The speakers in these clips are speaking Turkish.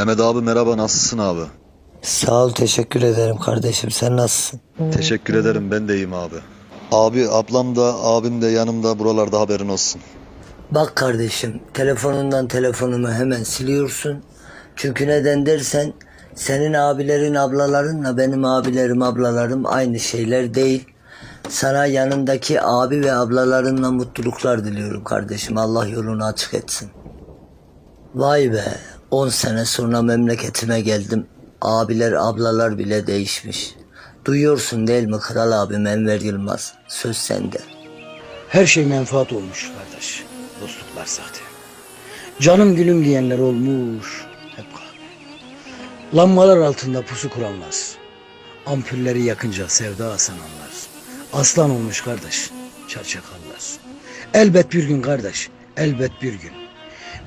Mehmet abi merhaba nasılsın abi? Sağ ol teşekkür ederim kardeşim sen nasılsın? Teşekkür ederim ben de iyiyim abi. Abi ablam da abim de yanımda buralarda haberin olsun. Bak kardeşim telefonundan telefonumu hemen siliyorsun. Çünkü neden dersen senin abilerin ablalarınla benim abilerim ablalarım aynı şeyler değil. Sana yanındaki abi ve ablalarınla mutluluklar diliyorum kardeşim. Allah yolunu açık etsin. Vay be 10 sene sonra memleketime geldim. Abiler ablalar bile değişmiş. Duyuyorsun değil mi kral abim Enver Yılmaz? Söz sende. Her şey menfaat olmuş kardeş. Dostluklar sahte. Canım gülüm diyenler olmuş. Hep kahve. Lambalar altında pusu kuranlar. Ampulleri yakınca sevda sananlar. Aslan olmuş kardeş. Çarçakallar. Elbet bir gün kardeş. Elbet bir gün.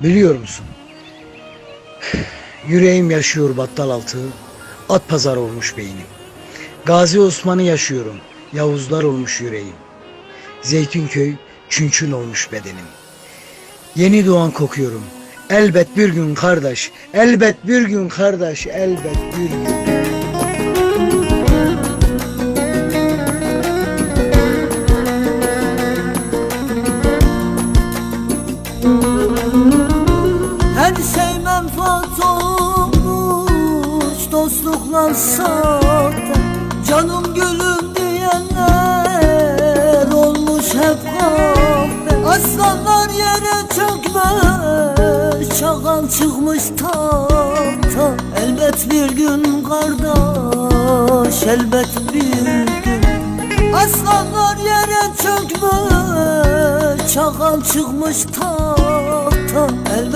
Biliyor musun? Yüreğim yaşıyor battal altı. At pazar olmuş beynim. Gazi Osman'ı yaşıyorum. Yavuzlar olmuş yüreğim. Zeytinköy çünçün olmuş bedenim. Yeni doğan kokuyorum. Elbet bir gün kardeş, elbet bir gün kardeş, elbet bir gün. Her şey menfaat olmuş Dostluklar sahte Canım gülüm diyenler Olmuş hep kahve Aslanlar yere çökmüş Çakal çıkmış tahta. Elbet bir gün kardeş Elbet bir gün. Aslanlar yere çökmüş Çakal çıkmış tahta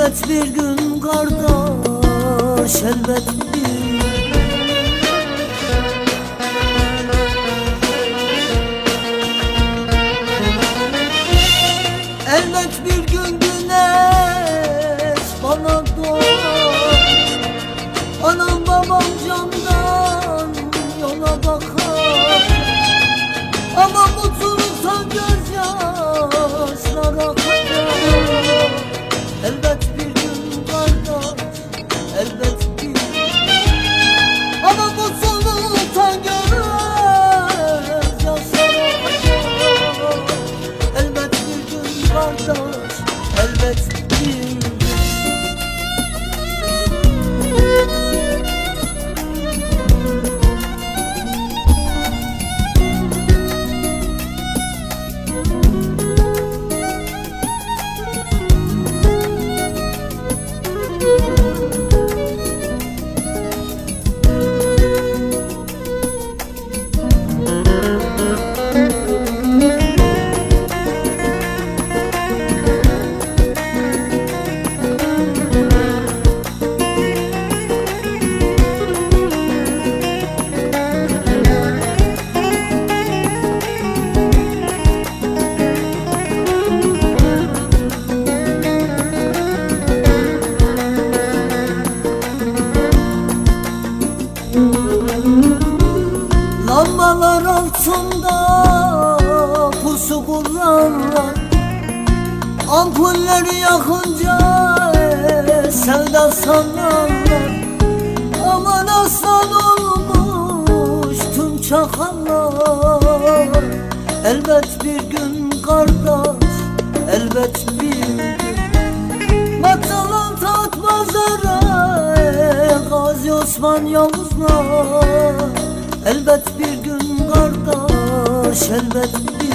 Elbet bir gün kardeş Elbet elbet Ampulleri yakınca sevda sanarlar Aman aslan olmuş tüm çakallar. Elbet bir gün kardeş, elbet bir gün. Batılan tat pazara Gazi Osman Yavuzlar Elbet bir gün kardeş elbet bir